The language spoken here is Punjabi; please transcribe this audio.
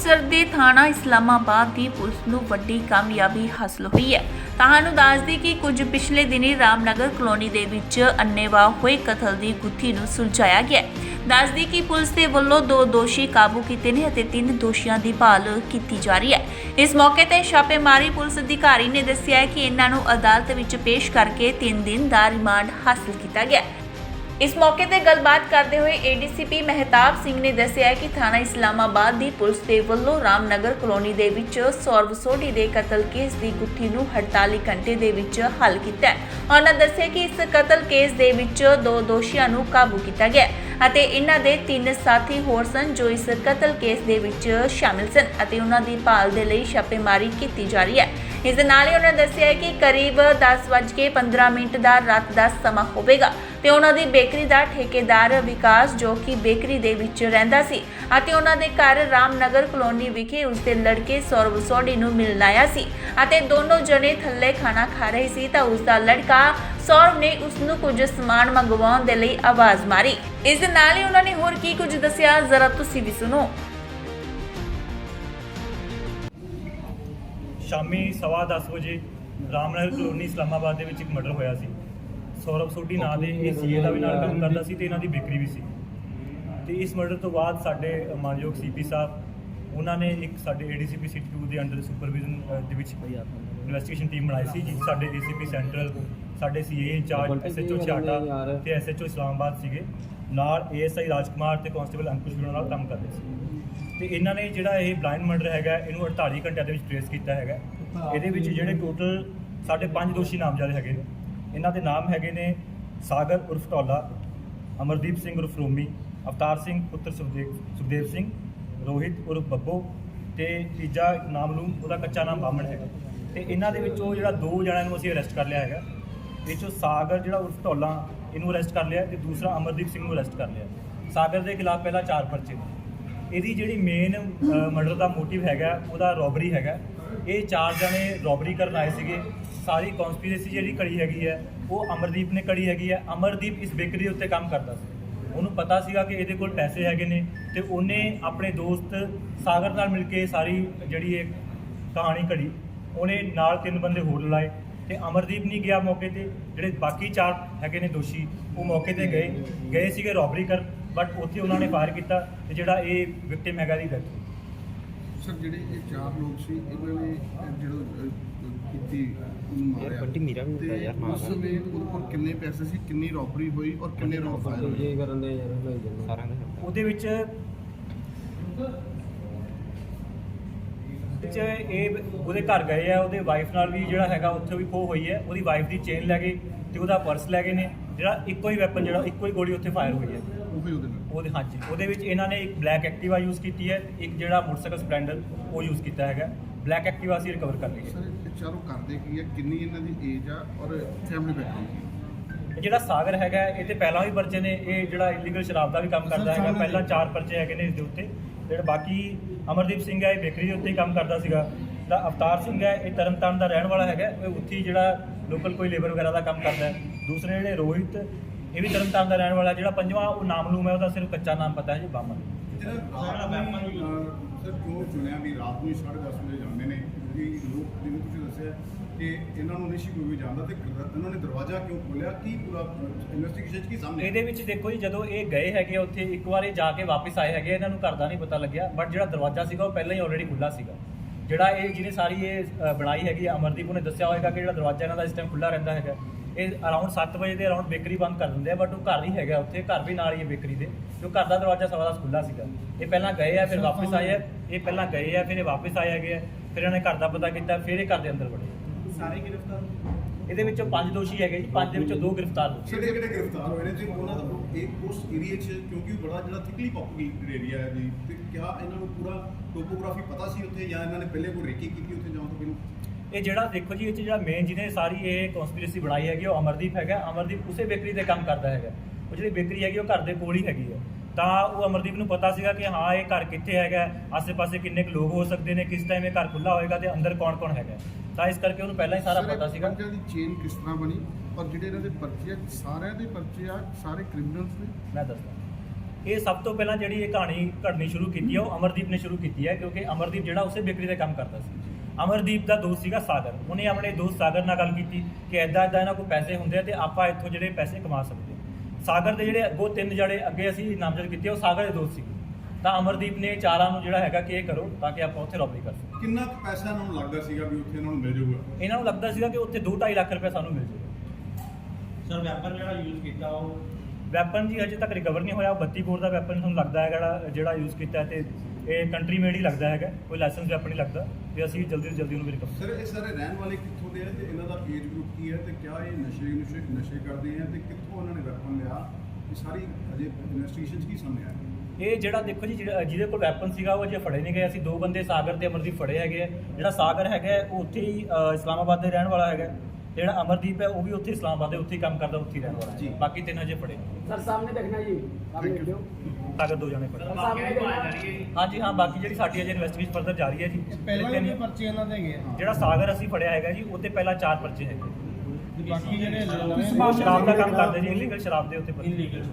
ਅੰਮ੍ਰਿਤਸਰ ਦੇ ਥਾਣਾ ਇਸਲਾਮਾਬਾਦ ਦੀ ਪੁਲਿਸ ਨੂੰ ਵੱਡੀ ਕਾਮਯਾਬੀ ਹਾਸਲ ਹੋਈ ਹੈ। ਤੁਹਾਨੂੰ ਦੱਸਦੀ ਕਿ ਕੁਝ ਪਿਛਲੇ ਦਿਨੀ ਰਾਮਨਗਰ ਕਲੋਨੀ ਦੇ ਵਿੱਚ ਅੰਨੇਵਾਹ ਹੋਏ ਕਤਲ ਦੀ ਗੁੱਥੀ ਨੂੰ ਸੁਲਝਾਇਆ ਗਿਆ ਦੱਸਦੀ ਕਿ ਪੁਲਿਸ ਦੇ ਵੱਲੋਂ ਦੋ ਦੋਸ਼ੀ ਕਾਬੂ ਕੀਤੇ ਨੇ ਅਤੇ ਤਿੰਨ ਦੋਸ਼ੀਆਂ ਦੀ ਭਾਲ ਕੀਤੀ ਜਾ ਰਹੀ ਹੈ। ਇਸ ਮੌਕੇ ਤੇ ਛਾਪੇਮਾਰੀ ਪੁਲਿਸ ਅਧਿਕਾਰੀ ਨੇ ਦੱਸਿਆ ਕਿ ਇਹਨਾਂ ਨੂੰ ਅਦਾਲਤ ਵਿੱਚ ਪੇਸ਼ ਕਰਕੇ 3 ਦਿਨ ਦਾ ਰਿਮਾਂਡ ਹਾਸਲ ਕੀਤਾ ਗਿਆ ਇਸ ਮੌਕੇ ਤੇ ਗੱਲਬਾਤ ਕਰਦੇ ਹੋਏ ਏਡੀਸੀਪੀ ਮਹਿਤਾਬ ਸਿੰਘ ਨੇ ਦੱਸਿਆ ਕਿ ਥਾਣਾ ਇਸਲਾਮਾਬਾਦ ਦੀ ਪੁਲਿਸ ਦੇ ਵੱਲੋਂ ਰਾਮਨਗਰ ਕਲੋਨੀ ਦੇ ਵਿੱਚ ਸੌਰਵ ਸੋਢੀ ਦੇ ਕਤਲ ਕੇਸ ਦੀ ਗੁੱਥੀ ਨੂੰ 48 ਘੰਟੇ ਦੇ ਵਿੱਚ ਹੱਲ ਕੀਤਾ ਉਹਨਾਂ ਦੱਸਿਆ ਕਿ ਇਸ ਕਤਲ ਕੇਸ ਦੇ ਵਿੱਚ ਦੋ ਦੋਸ਼ੀਆਂ ਨੂੰ ਕਾਬੂ ਕੀਤਾ ਗਿਆ ਅਤੇ ਇਹਨਾਂ ਦੇ ਤਿੰਨ ਸਾਥੀ ਹੋਰ ਸਨ ਜੋ ਇਸ ਕਤਲ ਕੇਸ ਦੇ ਵਿੱਚ ਸ਼ਾਮਿਲ ਸਨ ਅਤੇ ਉਹਨਾਂ ਦੀ ਭਾਲ ਦੇ ਲਈ ਛਾਪੇਮਾਰੀ ਕੀਤੀ ਜਾ ਰਹੀ ਹੈ। ਇਸ ਦੇ ਨਾਲ ਹੀ ਉਹਨਾਂ ਦੱਸਿਆ ਕਿ ਕਰੀਬ 10:15 ਮਿੰਟ ਦਾ ਰਾਤ ਦਾ ਸਮਾਂ ਹੋਵੇਗਾ ਤੇ ਉਹਨਾਂ ਦੀ ਬੇਕਰੀ ਦਾ ਠੇਕੇਦਾਰ ਵਿਕਾਸ ਜੋ ਕਿ ਬੇਕਰੀ ਦੇ ਵਿੱਚ ਰਹਿੰਦਾ ਸੀ ਅਤੇ ਉਹਨਾਂ ਦੇ ਘਰ ਰਾਮਨਗਰ ਕਲੋਨੀ ਵਿਖੇ ਉਸਦੇ ਲੜਕੇ ਸੌਰਵ ਸੋਢੀ ਨੂੰ ਮਿਲਣ ਆਇਆ ਸੀ ਅਤੇ ਦੋਨੋਂ ਜਣੇ ਥੱਲੇ ਖਾਣਾ ਖਾ ਰਹੇ ਸੀ ਤਾਂ ਉਸਦਾ ਲੜਕਾ ਸੌਰਵ ਨੇ ਉਸ ਨੂੰ ਕੁਝ ਸਮਾਨ ਮੰਗਵਾਉਣ ਦੇ ਲਈ ਆਵਾਜ਼ ਮਾਰੀ। ਇਸ ਦੇ ਨਾਲ ਹੀ ਉਹਨਾਂ ਨੇ ਹੋਰ ਕੀ ਕੁਝ ਦੱਸਿਆ, ਜ਼ਰਾ ਤੁਸੀਂ ਵੀ ਸੁਣੋ। ਸ਼ਾਮੀ ਸਵਾ ਦਸ ਵਜੇ ਰਾਮਨਗਰ ਕਲੋਨੀ ਇਸਲਾਮਾਬਾਦ ਦੇ ਵਿੱਚ ਇੱਕ ਮਰਡਰ ਹੋਇਆ ਸੀ। ਸੌਰਵ ਸੋਢੀ ਨਾਂ ਦੇ ਇਹ ਸੀਏ ਦਾ ਵੀ ਨਾਲ ਕੰਮ ਕਰਦਾ ਸੀ ਤੇ ਇਹਨਾਂ ਦੀ ਬੇਕਰੀ ਵੀ ਸੀ। ਤੇ ਇਸ ਮਰਡਰ ਤੋਂ ਬਾਅਦ ਸਾਡੇ ਮਾਨਯੋਗ ਸੀਪੀ ਸਾਹਿਬ ਉਹਨਾਂ ਨੇ ਇੱਕ ਸਾਡੇ ਏਡੀਸੀਪੀ ਸਿਟੀ 2 ਦੇ ਅੰਡਰ ਸੁਪਰਵਿਜ਼ਨ ਦੇ ਵਿੱਚ ਇਨਵੈਸਟੀਗੇਸ਼ਨ ਟੀਮ ਬਣਾਈ ਸੀ ਜਿਸ ਸਾਡੇ ਏਸੀਪੀ ਸੈਂਟਰਲ ਸਾਡੇ ਸੀਏ ਇੰਚਾਰਜ ਐਸਐਚਓ ਛਾਟਾ ਤੇ ਐਸਐਚਓ ਇਸਲਾਮਾਬਾਦ ਸੀਗੇ। ਨਾਲ ਏਐਸਆਈ ਰਾਜਕੁਮਾਰ ਤੇ ਕਾਂਸਟੇਬਲ ਅੰਕੁਸ਼ ਉਹਨਾਂ ਨਾਲ ਕੰਮ ਕਰਦੇ ਸੀ। ਤੇ ਇਹਨਾਂ ਨੇ ਜਿਹੜਾ ਇਹ ਬਲਾਈਂਡ ਮਰਡਰ ਹੈਗਾ ਇਹਨੂੰ 48 ਘੰਟਿਆਂ ਦੇ ਵਿੱਚ ਟ੍ਰੇਸ ਕੀਤਾ ਹੈਗਾ। ਇਹਦੇ ਵਿੱਚ ਜਿਹੜੇ ਟੋਟਲ ਸਾਡੇ ਪੰਜ ਦੋਸ਼ੀ ਨਾਮਜ਼ਦ ਹੈਗੇ ਨੇ। ਇਹਨਾਂ ਦੇ ਨਾਮ ਹੈਗੇ ਨੇ ਸਾਗਰ ਉਰਫ ਟੋਲਾ ਅਮਰਦੀਪ ਸਿੰਘ ਉਰਫ ਰੋਮੀ ਅਵਤਾਰ ਸਿੰਘ ਪੁੱਤਰ ਸੁਖਦੇਵ ਸੁਖਦੇਵ ਸਿੰਘ ਰੋਹਿਤ ਉਰਫ ਬੱਬੋ ਤੇ ਤੀਜਾ ਨਾਮਲੂਮ ਉਹਦਾ ਕੱਚਾ ਨਾਮ ਬਾਮਣ ਹੈਗਾ। ਤੇ ਇਹਨਾਂ ਦੇ ਵਿੱਚੋਂ ਜਿਹੜਾ ਦੋ ਜਣਿਆਂ ਨੂੰ ਅਸੀਂ ਅਰੈਸਟ ਕਰ ਲਿਆ ਹੈਗਾ। ਇਹ 'ਚੋਂ ਸਾਗਰ ਜਿਹੜਾ ਉਰਫ ਟੋਲਾ ਇਹਨੂੰ ਅਰੈਸਟ ਕਰ ਲਿਆ ਤੇ ਦੂਸਰਾ ਅਮਰਦੀਪ ਸਿੰਘ ਨੂੰ ਅਰੈਸਟ ਕਰ ਲਿਆ। ਸਾਗਰ ਦੇ ਖਿਲਾਫ ਪਹਿਲਾਂ ਚਾਰ ਪਰਚੇ ਇਹਦੀ ਜਿਹੜੀ ਮੇਨ ਮਰਡਰ ਦਾ ਮੋਟਿਵ ਹੈਗਾ, ਉਹਦਾ ਰੋਬਰੀ ਹੈਗਾ। ਇਹ ਚਾਰ ਜਣੇ ਰੋਬਰੀ ਕਰਨ ਆਏ ਸੀਗੇ। ਸਾਰੀ ਕਨਸਪੀਰੇਸੀ ਜਿਹੜੀ ਕੜੀ ਹੈਗੀ ਹੈ, ਉਹ ਅਮਰਦੀਪ ਨੇ ਕੜੀ ਹੈਗੀ ਹੈ। ਅਮਰਦੀਪ ਇਸ ਬੇਕਰੀ ਉੱਤੇ ਕੰਮ ਕਰਦਾ ਸੀ। ਉਹਨੂੰ ਪਤਾ ਸੀਗਾ ਕਿ ਇਹਦੇ ਕੋਲ ਪੈਸੇ ਹੈਗੇ ਨੇ ਤੇ ਉਹਨੇ ਆਪਣੇ ਦੋਸਤ ਸਾਗਰ ਨਾਲ ਮਿਲ ਕੇ ਸਾਰੀ ਜਿਹੜੀ ਇਹ ਕਹਾਣੀ ਘੜੀ ਉਹਨੇ ਨਾਲ ਤਿੰਨ ਬੰਦੇ ਹੋਰ ਲਾਏ ਤੇ ਅਮਰਦੀਪ ਨਹੀਂ ਗਿਆ ਮੌਕੇ ਤੇ ਜਿਹੜੇ ਬਾਕੀ ਚਾਰ ਹੈਗੇ ਨੇ ਦੋਸ਼ੀ ਉਹ ਮੌਕੇ ਤੇ ਗਏ। ਗਏ ਸੀਗੇ ਰੋਬਰੀ ਕਰ ਬਟ ਉੱਥੇ ਉਹਨਾਂ ਨੇ ਫਾਇਰ ਕੀਤਾ ਤੇ ਜਿਹੜਾ ਇਹ ਵਿਕਟਿਮ ਹੈਗਾ ਦੀ ਡੈਥ ਸਰ ਜਿਹੜੇ ਇਹ ਚਾਰ ਲੋਕ ਸੀ ਇਹਨਾਂ ਨੇ ਜਿਹੜਾ ਕੀਤੀ ਮਾਰਿਆ। ਬੰਟੀ ਮੇਰਾ ਵੀ ਹੁੰਦਾ ਯਾਰ ਉਸ ਸਮੇਂ ਉਹਦੇ ਕੋਲ ਕਿੰਨੇ ਪੈਸੇ ਸੀ ਕਿੰਨੀ ਰੋਬਰੀ ਹੋਈ ਔਰ ਕਿੰਨੇ ਰੋਬ ਫਾਇਰ ਹੋਏ? ਕਰਨ ਦੇ ਯਾਰ ਸਾਰਿਆਂ ਦੇ ਉਹਦੇ ਵਿੱਚ ਵਿੱਚ ਇਹ ਉਹਦੇ ਘਰ ਗਏ ਆ ਉਹਦੇ ਵਾਈਫ ਨਾਲ ਵੀ ਜਿਹੜਾ ਹੈਗਾ ਉੱਥੇ ਵੀ ਖੋ ਹੋਈ ਹੈ। ਉਹਦੀ ਵਾਈਫ ਦੀ ਚੇਨ ਲੈ ਗਏ ਤੇ ਉਹਦਾ ਪਰਸ ਲੈ ਗਏ ਨੇ ਜਿਹੜਾ ਇੱਕੋ ਹੀ ਵੈਪਨ ਜਿਹੜਾ ਇੱਕੋ ਹੀ ਗੋਲੀ ਉੱਥੇ ਫਾਇਰ ਹੋਈ ਹੈ। ਉਹ ਵੀ ਉਹਦੇ ਨਾਲ? ਉਹਦੇ ਹਾਂਜੀ। ਉਹਦੇ ਵਿੱਚ ਇਹਨਾਂ ਨੇ ਇੱਕ ਬਲੈਕ ਐਕਟਿਵਾ ਯੂਜ਼ ਕੀਤੀ ਹੈ ਇੱਕ ਜਿਹੜਾ ਮੋਟਰਸਾਈਕਲ ਸਪਲੈਂਡਰ ਉਹ ਯੂਜ਼ ਕੀਤਾ ਹੈਗਾ। ਬਲੈਕ ਐਕਟਿਵਾ ਅਸੀਂ ਰਿਕਵਰ ਕਰ ਲਈ ਹੈ ਸਰ ਇਹ ਚਾਰੋਂ ਕਰਦੇ ਕੀ ਹੈ? ਕਿੰਨੀ ਇਹਨਾਂ ਦੀ ਏਜ ਆ ਔਰ ਫੈਮਿਲੀ ਬੈਕਗ੍ਰਾਉਂਡ ਇਹ ਜਿਹੜਾ ਸਾਗਰ ਹੈਗਾ ਇਹ ਤੇ ਪਹਿਲਾਂ ਵੀ ਪਰਚੇ ਨੇ ਇਹ ਜਿਹੜਾ ਇਲੀਗਲ ਸ਼ਰਾਬ ਦਾ ਵੀ ਕੰਮ ਕਰਦਾ ਹੈਗਾ। ਪਹਿਲਾਂ ਚਾਰ ਪਰਚੇ ਹੈਗੇ ਨੇ ਇਸ ਦੇ ਉੱਤੇ। ਜਿਹੜਾ ਬਾਕੀ ਅਮਰਦੀਪ ਸਿੰਘ ਹੈ ਇਹ ਬੇਕਰੀ ਦੇ ਉੱਤੇ ਹੀ ਕੰਮ ਕਰਦਾ ਸੀਗਾ। ਜਿਹੜਾ ਅਵਤਾਰ ਸਿੰਘ ਹੈ ਇਹ ਤਰਨਤਾਰਨ ਦਾ ਰਹਿਣ ਵਾਲਾ ਹੈਗਾ। ਇਹ ਉੱਥੇ ਹੀ ਜਿਹੜਾ ਲੋਕਲ ਕੋਈ ਲੇਬਰ ਵਗੈਰਾ ਦਾ ਕੰਮ ਕਰਦਾ ਹੈ। ਦੂਸਰੇ ਜਿਹੜੇ ਰੋਹਿਤ ਇਹ ਵੀ ਤਰਨਤਾਰਨ ਦਾ ਰਹਿਣ ਵਾਲਾ ਜਿਹੜਾ ਪੰਜਵਾਂ ਉਹ ਨਾਮਲੂਮ ਹੈ ਉਹਦਾ ਸਿਰਫ ਕੱਚਾ ਨਾਮ ਪਤਾ ਹੈ ਜੀ ਬਾਮਨ ਸਰ ਕਿਉਂ ਚੁਣਿਆ ਵੀ ਰਾਤ ਨੂੰ 10:30 ਵਜੇ ਜਾਂਦੇ ਨੇ ਦੱਸਿਆ ਕਿ ਇਹਨਾਂ ਨੂੰ ਨਹੀਂ ਕੋਈ ਵੀ ਜਾਣਦਾ ਤੇ ਇਹਨਾਂ ਨੇ ਦਰਵਾਜ਼ਾ ਕਿਉਂ ਖੋਲ੍ਹਿਆ? ਕੀ ਪੂਰਾ ਇਨਵੈਸਟੀਗੇਸ਼ਨ ਕੀ ਸਾਹਮਣੇ ਇਹਦੇ ਵਿੱਚ ਦੇਖੋ ਜੀ, ਜਦੋਂ ਇਹ ਗਏ ਹੈਗੇ ਉੱਥੇ ਇੱਕ ਵਾਰ ਇਹ ਜਾ ਕੇ ਵਾਪਸ ਆਏ ਹੈਗੇ ਇਹਨਾਂ ਨੂੰ ਘਰ ਦਾ ਨਹੀਂ ਪਤਾ ਲੱਗਿਆ ਬਟ ਜਿਹੜਾ ਦਰਵਾਜ਼ਾ ਸੀਗਾ, ਉਹ ਪਹਿਲਾਂ ਹੀ ਆਲਰੇਡੀ ਖੁੱਲਾ ਸੀਗਾ। ਜਿਹੜਾ ਇਹ, ਜਿਹਨੇ ਸਾਰੀ ਇਹ ਬਣਾਈ ਹੈਗੀ ਅਮਰਦੀਪ ਉਹਨੇ ਦੱਸਿਆ ਹੋਏਗਾ ਕਿ ਜਿਹੜਾ ਦਰਵਾਜ਼ਾ ਇਹਨਾਂ ਦਾ ਇਸ ਟਾਈਮ ਖੁੱਲਾ ਰਹਿੰਦਾ ਹੈਗਾ। ਇਹ ਅਰਾਊਂਡ 7 ਵਜੇ ਦੇ ਅਰਾਊਂਡ ਬੇਕਰੀ ਬੰਦ ਕਰ ਦਿੰਦੇ ਆ ਬਟ ਉਹ ਘਰ ਹੀ ਹੈਗਾ ਉੱਥੇ, ਘਰ ਵੀ ਨਾਲ ਹੀ ਹੈ ਬੇਕਰੀ ਦੇ ਜੋ ਘਰ ਦਾ ਦਰਵਾਜ਼ਾ ਸਵਾ ਦਸ ਖੁੱਲਾ ਸੀਗਾ। ਇਹ ਪਹਿਲਾਂ ਗਏ ਆ, ਫਿਰ ਵਾਪਸ ਆਏ ਆ, ਇਹ ਪਹਿਲਾਂ ਗਏ ਆ, ਫਿਰ ਇਹ ਵਾਪਸ ਆਏ ਹੈਗੇ ਆ। ਫਿਰ ਇਹਨਾਂ ਨੇ ਘਰ ਦਾ ਪਤਾ ਕੀਤਾ ਫਿਰ ਇਹ ਘਰ ਦੇ ਅੰਦਰ ਵੜੇ। ਸਾਰੇ ਗ੍ਰਿਫਤਾਰ? ਇਹਦੇ ਵਿੱਚੋਂ ਪੰਜ ਦੋਸ਼ੀ ਹੈਗੇ ਜੀ ਪੰਜ ਦੇ ਵਿੱਚੋਂ ਦੋ ਗ੍ਰਿਫਤਾਰ ਹੋ ਕਿਹੜੇ ਕਿਹੜੇ ਗ੍ਰਿਫਤਾਰ ਹੋਏ ਨੇ? ਤੇ ਉਹਨਾਂ ਦਾ ਇੱਕ ਉਸ ਏਰੀਆ 'ਚ ਕਿਉਂਕਿ ਉਹ ਬੜਾ ਜਿਹੜਾ ਥਿਕਲੀ ਪੌਪੂਲੇਟਡ ਏਰੀਆ ਹੈ ਜੀ ਤੇ ਕਿਆ ਇਹਨਾਂ ਨੂੰ ਪੂਰਾ ਟੋਪੋਗ੍ਰਾਫੀ ਪਤਾ ਸੀ ਉੱਥੇ ਜਾਂ ਇਹਨਾਂ ਨੇ ਪਹਿਲੇ ਕੋਈ ਰੇਕੀ ਕੀਤੀ ਉੱਥੇ ਜਾਣ ਤੋਂ ਪਹਿਲਾਂ? ਇਹ ਜਿਹੜਾ ਦੇਖੋ ਜੀ ਇਹ 'ਚ ਜਿਹੜਾ ਮੇਨ ਜਿਹਨੇ ਸਾਰੀ ਇਹ ਕਨਸਪੀਰੇਸੀ ਬਣਾਈ ਹੈਗੀ ਉਹ ਅਮਰਦੀਪ ਹੈਗਾ। ਅਮਰਦੀਪ ਉਸੇ ਬੇਕਰੀ ਤੇ ਕੰਮ ਕਰਦਾ ਹੈਗਾ। ਉਹ ਜਿਹੜੀ ਬੇਕਰੀ ਹੈਗੀ ਉਹ ਘਰ ਦੇ ਕੋਲ ਹੀ ਹੈਗੀ ਹੈ। ਤਾਂ ਉਹ ਅਮਰਦੀਪ ਨੂੰ ਪਤਾ ਸੀਗਾ ਕਿ ਹਾਂ ਇਹ ਘਰ ਕਿੱਥੇ ਹੈਗਾ ਆਸੇ-ਪਾਸੇ ਕਿੰਨੇ ਕੁ ਲੋਕ ਹੋ ਸਕਦੇ ਨੇ ਕਿਸ ਟਾਈਮ ਇਹ ਘਰ ਖੁੱਲਾ ਹੋਏਗਾ ਤੇ ਅੰਦਰ ਕੌਣ-ਕੌਣ ਹੈਗਾ। ਤਾਂ ਇਸ ਕਰਕੇ ਉਹਨੂੰ ਪਹਿਲਾਂ ਹੀ ਸਾਰਾ ਪਤਾ ਸੀਗਾ। ਦੀ ਚੇਨ ਕਿਸ ਤਰ੍ਹਾਂ ਬਣੀ? ਔਰ ਜਿਹੜੇ ਇਹਨਾਂ ਦੇ ਪਰਚੇ ਆ ਸਾਰਿਆਂ ਦੇ ਪਰਚੇ ਆ ਸਾਰੇ ਕ੍ਰਿਮੀਨਲਸ ਨੇ ਮੈਂ ਦੱਸਦਾ। ਇਹ ਸਭ ਤੋਂ ਪਹਿਲਾਂ ਜਿਹੜੀ ਇਹ ਕਹਾਣੀ ਘੜਨੀ ਸ਼ੁਰੂ ਕੀਤੀ ਹੈ ਉਹ ਅਮਰਦੀਪ ਨੇ ਸ਼ੁਰੂ ਕੀਤੀ ਹੈ ਕਿਉਂਕਿ ਅਮਰਦੀਪ ਜਿਹੜਾ ਉਸੇ ਬੇਕਰੀ ਤੇ ਕੰਮ ਕਰਦਾ ਸੀ। ਅਮਰਦੀਪ ਦਾ ਦੋਸਤ ਸੀਗਾ ਸਾਗਰ। ਉਹਨੇ ਆਪਣੇ ਦੋਸਤ ਸਾਗਰ ਨਾਲ ਗੱਲ ਕੀਤੀ ਕਿ ਐਦਾਂ ਐਦਾਂ ਇਹਨਾਂ ਕੋਲ ਪੈਸੇ ਹੁੰਦੇ ਆ ਤੇ ਆਪਾਂ ਇੱਥੋਂ ਜਿਹੜੇ ਪੈਸੇ ਕਮਾ ਸਕਦੇ। ਸਾਗਰ ਦੇ ਜਿਹੜੇ ਅੱਗੋਂ ਤਿੰਨ ਜਿਹੜੇ ਅੱਗੇ ਅਸੀਂ ਨਾਮਜ਼ਦ ਕੀਤੇ ਉਹ ਸਾਗਰ ਦੇ ਦੋਸਤ ਸੀ। ਤਾਂ ਅਮਰਦੀਪ ਨੇ ਚਾਰਾਂ ਨੂੰ ਜਿਹੜਾ ਹੈਗਾ ਕਿ ਇਹ ਕਰੋ ਤਾਂ ਕਿ ਆਪਾਂ ਉੱਥੇ ਰੋਬਰੀ ਕਰ ਸਕੀਏ। ਕਿੰਨਾ ਕੁ ਪੈਸਾ ਇਹਨਾਂ ਨੂੰ ਲੱਗਦਾ ਸੀਗਾ ਵੀ ਉੱਥੇ ਇਹਨਾਂ ਨੂੰ ਮਿਲ ਜਾਊਗਾ? ਇਹਨਾਂ ਨੂੰ ਲੱਗਦਾ ਸੀਗਾ ਕਿ ਉੱਥੇ 2.5 ਲੱਖ ਰੁਪਏ ਸਾਨੂੰ ਮਿਲ ਜਾਊਗਾ। ਸਰ ਵੈਪਨ ਜਿਹੜਾ ਯੂਜ਼ ਕੀਤਾ ਉਹ ਵੈਪਨ ਜੀ ਹਜੇ ਤੱਕ ਰਿਕਵਰ ਨਹੀਂ ਹੋਇਆ ਉਹ 32 ਬੋਰ ਦਾ ਵੈਪਨ ਤੁਹਾਨੂੰ ਲੱਗਦਾ ਹੈ ਜਿਹੜਾ ਜਿਹੜਾ ਯੂਜ਼ ਕੀਤਾ ਤੇ ਇਹ ਕੰਟਰੀ ਮੇਡ ਹੀ ਲੱਗਦਾ ਹੈਗਾ ਕੋਈ ਲਾਇਸੈਂਸ ਵੈਪਨ ਨਹੀਂ ਲੱਗਦਾ ਤੇ ਅਸੀਂ ਜਲਦੀ ਤੋਂ ਜਲਦੀ ਉਹਨੂੰ ਵੀ ਰਿਕਵਰ ਸਰ ਇਹ ਸਾਰੇ ਰਹਿਣ ਵਾਲੇ ਕਿੱਥੋਂ ਦੇ ਆ ਤੇ ਇਹਨਾਂ ਦਾ ਏਜ ਗਰੁੱਪ ਕੀ ਹੈ ਤੇ ਕਿਆ ਇਹ ਨਸ਼ੇ ਨੁਸ਼ੇ ਨਸ਼ੇ ਕਰਦੇ ਆ ਤੇ ਕਿੱਥੋਂ ਉਹਨਾਂ ਨੇ ਵੈਪਨ ਲਿਆ? ਇਹ ਸਾਰੀ ਅਜੇ ਇਨਵੈਸਟੀਗੇਸ਼ਨ ਕੀ ਸਾਹਮਣੇ ਆਇਆ ਇਹ ਜਿਹੜਾ ਦੇਖੋ ਜੀ ਜਿਹੜਾ- ਜਿਹਦੇ ਕੋਲ ਵੈਪਨ ਸੀਗਾ ਉਹ ਅਜੇ ਫੜੇ ਨਹੀਂ ਗਏ। ਅਸੀਂ ਦੋ ਬੰਦੇ ਸਾਗਰ ਤੇ ਅਮਰਦੀਪ ਫੜੇ ਹੈਗੇ ਆ। ਜਿਹੜਾ ਸਾਗਰ ਹੈਗਾ ਹੈ, ਉਹ ਉੱਥੇ ਹੀ ਅ, ਇਸਲਾਮਾਬਾਦ ਦੇ ਰਹਿਣ ਵਾਲਾ ਹੈਗਾ। ਹੈ। ਜਿਹੜਾ ਅਮਰਦੀਪ ਹੈ ਉਹ ਵੀ ਉੱਥੇ ਇਸਲਾਮਾਬਾਦ ਦੇ ਉੱਥੇ ਹੀ ਕੰਮ ਕਰਦਾ ਉੱਥੇ ਹੀ ਰਹਿਣ ਵਾਲਾ ਜੀ। ਹੈ ਬਾਕੀ ਤਿੰਨ ਅਜੇ ਫੜੇ। ਸਰ ਸਾਹਮਣੇ ਦੇਖਣਾ ਜੀ। ਸਾਹਮਣੇ Thank you. ਸਾਗਰ ਦੋ ਜਣੇ ਫੜੇ। ਸਾਹਮਣੇ ਦੇਖਣਾ। ਹਾਂਜੀ ਹਾਂ ਬਾਕੀ ਜਿਹੜੀ ਸਾਡੀ ਅਜੇ ਇਨਵੈਸਟੀਗੇਸ਼ਨ ਫਰਦਰ ਜਾਰੀ ਹੈ ਜੀ। ਪਹਿਲਾਂ ਵੀ ਪਰਚੇ ਇਹਨਾਂ ਦੇ ਹੈਗੇ ਆ। ਜਿਹੜਾ ਸਾਗਰ ਅਸੀਂ ਫੜਿਆ ਹੈਗਾ ਜੀ ਉਹਦੇ ਪਹਿਲਾਂ ਚਾਰ ਪਰਚੇ ਹੈਗੇ। ਤੇ ਬਾਕੀ ਜਿਹੜੇ ਉਹ ਸ਼ਰਾਬ ਦਾ ਕੰਮ ਕਰਦੇ ਜੀ ਇਲੀਗਲ ਸ਼ਰਾਬ ਦੇ ਉੱਤੇ ਪਰਚੇ। ਇਲੀਗਲ